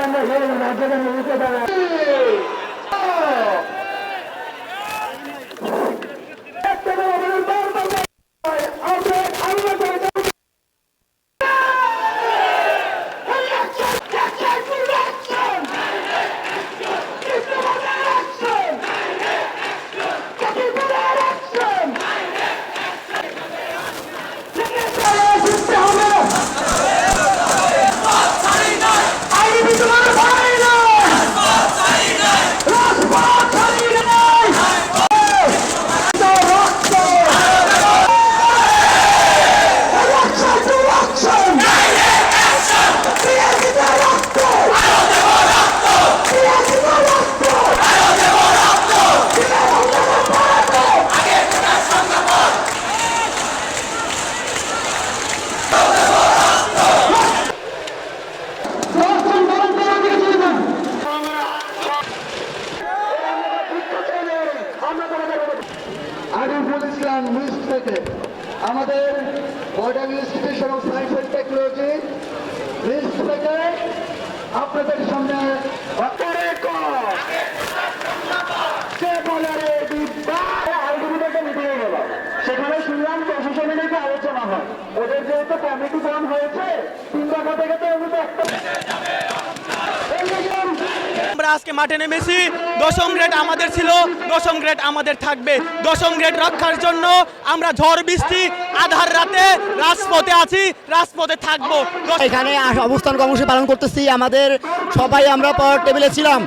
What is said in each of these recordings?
আরিফুল থেকে আমাদের border institution of science and technology আপনাদের সামনে অক্ষরে ক। কে বলে রে বিদ্যা? আলটিমেট একটা মিটিং হয়ে গেল। সেখানে শুনলাম প্রশাসনের নাকি আলোচনা হয় ওদের যেহেতু কমিটি ফর্ম হয়েছে তিন দফা থেকে তো ওগুলো একটা এই যে আমরা আজকে মাঠে নেমেছি। দশম গ্রেড আমাদের ছিল দশম গ্রেড আমাদের থাকবে। দশম গ্রেড রক্ষার জন্য আমরা ঝড় বৃষ্টি আধার রাতে রাজপথে আছি রাজপথে থাকব। এখানে অবস্থান কর্মসূচি পালন করতেছি। আমাদের সবাই আমরা পাওয়ার টেবিলে ছিলাম।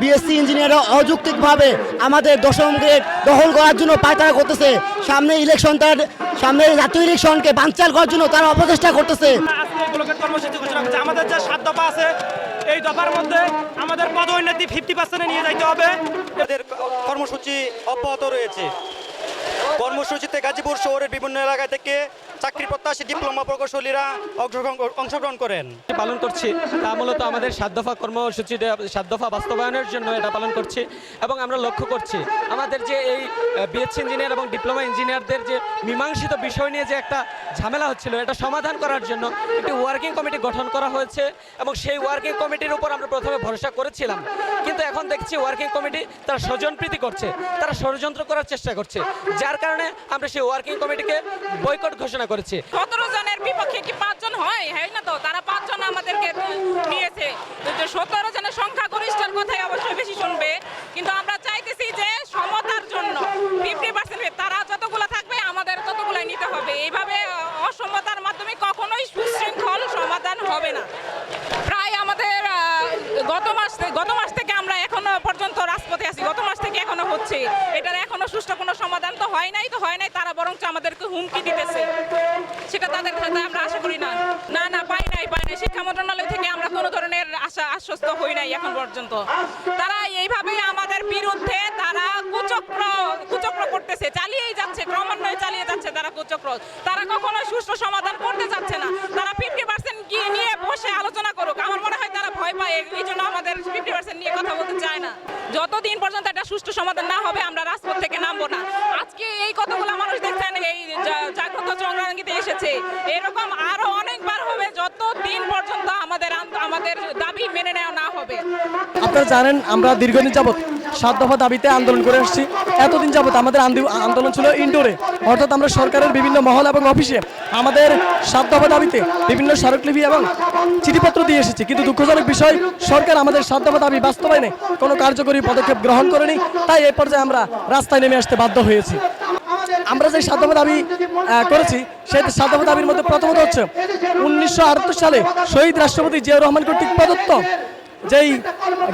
বিএসসি ইঞ্জিনিয়াররা অযৌক্তিকভাবে আমাদের দশম গ্রেড দখল করার জন্য পায়তারা করতেছে। সামনে ইলেকশন তার সামনে জাতীয় ইলেকশনকে বানচাল করার জন্য তারা অপচেষ্টা করতেছে। আমাদের যে দফা আছে এই দফার মধ্যে আমাদের পদোন্নতি ফিফটি পার্সেন্টে নিয়ে যাইতে হবে। এদের কর্মসূচি অব্যাহত রয়েছে। কর্মসূচিতে গাজীপুর শহরের বিভিন্ন এলাকা থেকে চাকরি প্রত্যাশী ডিপ্লোমা প্রকৌশলীরা অংশগ্রহণ করেন। পালন করছি। তা মূলত আমাদের সাত দফা কর্মসূচি সাত দফা বাস্তবায়নের জন্য এটা পালন করছি এবং আমরা লক্ষ্য করছি আমাদের যে এই বিএসসি ইঞ্জিনিয়ার এবং ডিপ্লোমা ইঞ্জিনিয়ারদের যে মীমাংসিত বিষয় নিয়ে যে একটা ঝামেলা হচ্ছিল, এটা সমাধান করার জন্য একটি ওয়ার্কিং কমিটি গঠন করা হয়েছে এবং সেই ওয়ার্কিং কমিটির উপর আমরা প্রথমে ভরসা করেছিলাম। কিন্তু এখন দেখছি ওয়ার্কিং কমিটি তারা স্বজনপ্রীতি করছে, তারা ষড়যন্ত্র করার চেষ্টা করছে। যার কারণে আমরা সেই ওয়ার্কিং কমিটিকে বয়কট ঘোষণা করেছি। সতেরো জনের বিপক্ষে কি পাঁচজন হয়? হয় না তো? তারা পাঁচজন আমাদেরকে নিয়েছে। সতেরো জনের সংখ্যা গরিষ্ঠের কথাই অবশ্যই বেশি শুনবে। কিন্তু আমরা চাইতেছি যে সমতার জন্য ফিফটি পার্সেন্ট তারা যতগুলো থাকবে, আমাদের ততগুলাই নিতে হবে। এইভাবে অসমতার মাধ্যমে কখনোই সুশৃঙ্খল সমাধান হবে না। প্রায় আমাদের গত মাস গত মাস থেকে আমরা এখনও পর্যন্ত রাজপথে আছি। গত মাস থেকে এখনও হচ্ছে। এটার এখনও সুষ্ঠু কোনো সমাধান তো হয় নাই, তো হয় নাই, তারা বরঞ্চ আমাদেরকে হুমকি দিতেছে। সেটা তাদের সাথে আমরা আশা করি না। না না পাই নাই পাই নাই। শিক্ষা মন্ত্রণালয় থেকে আমরা কোনো ধরনের আশা আশ্বস্ত হই নাই এখন পর্যন্ত। তারা এইভাবে আমাদের বিরুদ্ধে তারা কুচক্র কুচক্র করতেছে, চালিয়েই যাচ্ছে, ক্রমান্বয়ে চালিয়ে যাচ্ছে তারা কুচক্র। তারা কখনো সুষ্ঠু সমাধান করতে চাচ্ছে আমাদের দাবি মেনে নেওয়া না হবে। আপনারা জানেন আমরা দীর্ঘদিন যাবৎ সাত দফা দাবিতে আন্দোলন করে আসছি। এতদিন যাবৎ আমাদের আন্দোলন ছিল ইনডোরে। অর্থাৎ আমরা সরকারের বিভিন্ন মহল এবং অফিসে আমাদের সাত দফা দাবিতে বিভিন্ন স্মারকলিপি এবং চিঠিপত্র দিয়ে এসেছি। কিন্তু দুঃখজনক বিষয়, সরকার আমাদের সাত দফা দাবি বাস্তবায়নে কোনো কার্যকরী পদক্ষেপ গ্রহণ করেনি। তাই এই পর্যায়ে আমরা রাস্তায় নেমে আসতে বাধ্য হয়েছি। আমরা যে সাত দাবি করেছি সেই সাত দাবির মধ্যে প্রথমত হচ্ছে উনিশশো সালে শহীদ রাষ্ট্রপতি জিয়াউর রহমান কর্তৃক প্রদত্ত যেই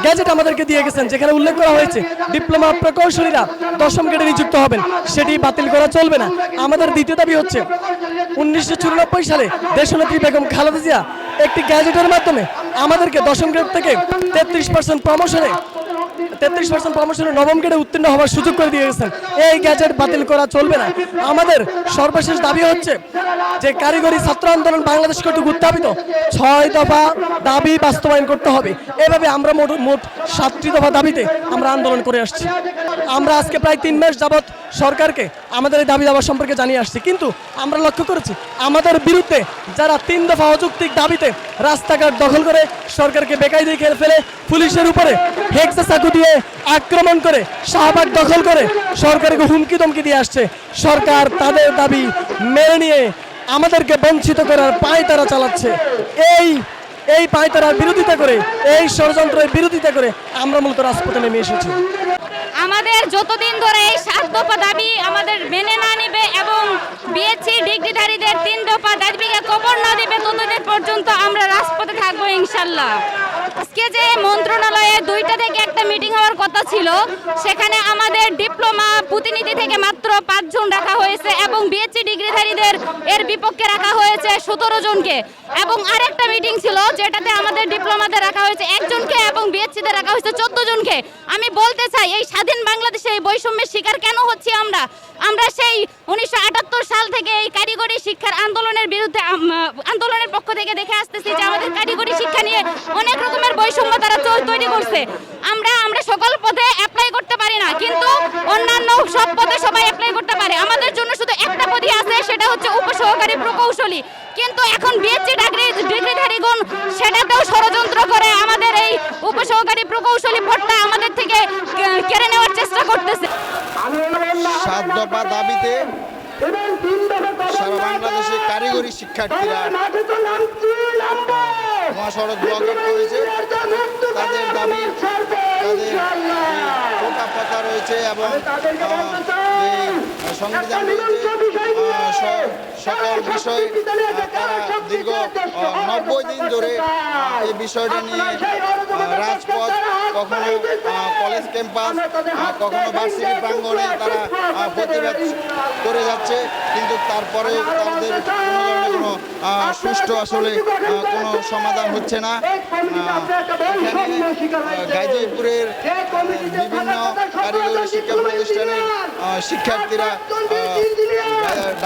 গ্যাজেট আমাদেরকে দিয়ে গেছেন, যেখানে উল্লেখ করা হয়েছে, ডিপ্লোমা প্রকৌশলীরা দশম গ্রেডে নিযুক্ত হবেন, সেটি বাতিল করা চলবে না। আমাদের দ্বিতীয় দাবি হচ্ছে, উনিশশো চুরানব্বই সালে দেশনেত্রী বেগম খালেদা জিয়া একটি গ্যাজেটের মাধ্যমে আমাদেরকে দশম গ্রেড থেকে তেত্রিশ পার্সেন্ট প্রমোশনে তেত্রিশ পার্সেন্ট প্রমোশনে নবম গ্রেডে উত্তীর্ণ হওয়ার সুযোগ করে দিয়ে গেছেন। এই গ্যাজেট বাতিল করা চলবে না। আমাদের সর্বশেষ দাবি হচ্ছে যে কারিগরি ছাত্র আন্দোলন বাংলাদেশ কর্তৃক উত্থাপিত। ছয় দফা দাবি বাস্তবায়ন করতে হবে। এভাবে আমরা মোট সাতটি দফা দাবিতে আমরা আন্দোলন করে আসছি। আমরা আজকে প্রায় তিন মাস যাবৎ সরকারকে আমাদের এই দাবি দাবা সম্পর্কে জানিয়ে আসছি। কিন্তু আমরা লক্ষ্য করেছি, আমাদের বিরুদ্ধে যারা তিন দফা অযৌক্তিক দাবিতে রাস্তাঘাট দখল করে সরকারকে বেকাই দিয়ে খেলে ফেলে, পুলিশের উপরে হেক্সা চাকু দিয়ে আক্রমণ করে, শাহবাগ দখল করে সরকারকে হুমকি ধমকি দিয়ে আসছে। সরকার তাদের দাবি মেনে নিয়ে আমাদেরকে বঞ্চিত করার পায় তারা চালাচ্ছে। এই এই পায়তারার বিরোধিতা করে, এই ষড়যন্ত্রের বিরোধিতা করে আমরা মূলত রাজপথে নেমে এসেছি। আমাদের যতদিন ধরে এই সাত দফা দাবি আমাদের মেনে না নিবে এবং বিএসসি ডিগ্রিধারীদের তিন দফা দাবিকে কবর না দিবে, ততদিন পর্যন্ত ইনশাল্লাহ আজকে যে মন্ত্রণালয়ে দুইটা থেকে একটা মিটিং হওয়ার কথা ছিল, সেখানে আমাদের ডিপ্লোমা প্রতিনিধি থেকে মাত্র পাঁচজন রাখা হয়েছে এবং বিএসসি ডিগ্রিধারীদের এর বিপক্ষে রাখা হয়েছে সতেরো জনকে। এবং আরেকটা মিটিং ছিল, যেটাতে আমাদের ডিপ্লোমাতে রাখা হয়েছে একজনকে এবং বিএসসিতে রাখা হয়েছে চোদ্দ জনকে। আমি বলতে চাই, এই স্বাধীন বাংলাদেশে এই বৈষম্যের শিকার কেন হচ্ছি আমরা? আমরা সেই উনিশশো আটাত্তর সাল থেকে এই কারিগরি শিক্ষার আন্দোলনের বিরুদ্ধে আন্দোলনের পক্ষ থেকে দেখে আসতেছি যে আমাদের কারিগরি শিক্ষা নিয়ে অনেক রকমের বৈষম্য তারা তৈরি করছে। আমরা আমরা সকল পদে অ্যাপ্লাই করতে পারি না, কিন্তু অন্যান্য সব পদে সবাই অ্যাপ্লাই করতে পারে। আমাদের জন্য শুধু একটা পদই আছে, সেটা হচ্ছে উপসহকারী প্রকৌশলী। কিন্তু এখন বিএসসি ডিগ্রি, ডিগ্রিধারীগণ সেটাতেও ষড়যন্ত্র করে আমাদের এই উপসহকারী প্রকৌশলী পদটা আমাদের থেকে কেড়ে নেওয়ার চেষ্টা করতেছে। সাত দফা দাবিতে সারা বাংলাদেশে। কারিগরি শিক্ষার্থীরা মহাসড়ক ব্লক করেছে তাদের দাবি তাদের পোকা পাতা রয়েছে এবং সংবিধান রয়েছে। সকল বিষয় তারা দীর্ঘ নব্বই দিন ধরে এই বিষয়টা নিয়ে রাজপথ কখনো কলেজ ক্যাম্পাস কখনো ভার্সিটি প্রাঙ্গণে তারা প্রতিবাদ করে যাচ্ছে কিন্তু তারপরে তাদের কোনো সুষ্ঠু আসলে কোনো সমাধান হচ্ছে না। এখানে গাজীপুরের বিভিন্ন কারিগরি শিক্ষা প্রতিষ্ঠানের শিক্ষার্থীরা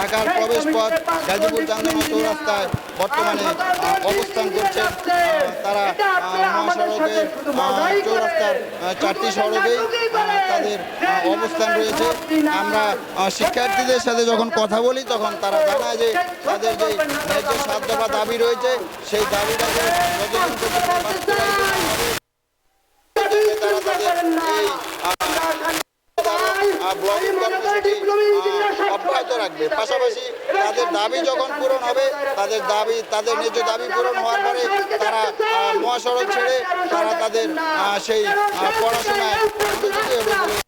ঢাকার প্রবেশ পথ গাজীপুর চান্দনা চৌরাস্তায় বর্তমানে অবস্থান করছে তারা মহাসড়কের চৌরাস্তার চারটি সড়কেই তাদের অবস্থান রয়েছে। আমরা শিক্ষার্থীদের সাথে যখন কথা বলি তখন তারা জানায় যে তাদের যে ন্যায্য সাত দফা দাবি রয়েছে সেই দাবিটাকে যতদিন পর্যন্ত বাস্তবায়িত না তারা তাদের এই আহ, কর্মসূচি আহ, অব্যাহত রাখবে পাশাপাশি তাদের দাবি যখন পূরণ হবে, তাদের দাবি, তাদের ন্যায্য দাবি পূরণ হওয়ার পরে তারা মহাসড়ক ছেড়ে তারা তাদের সেই পড়াশোনায়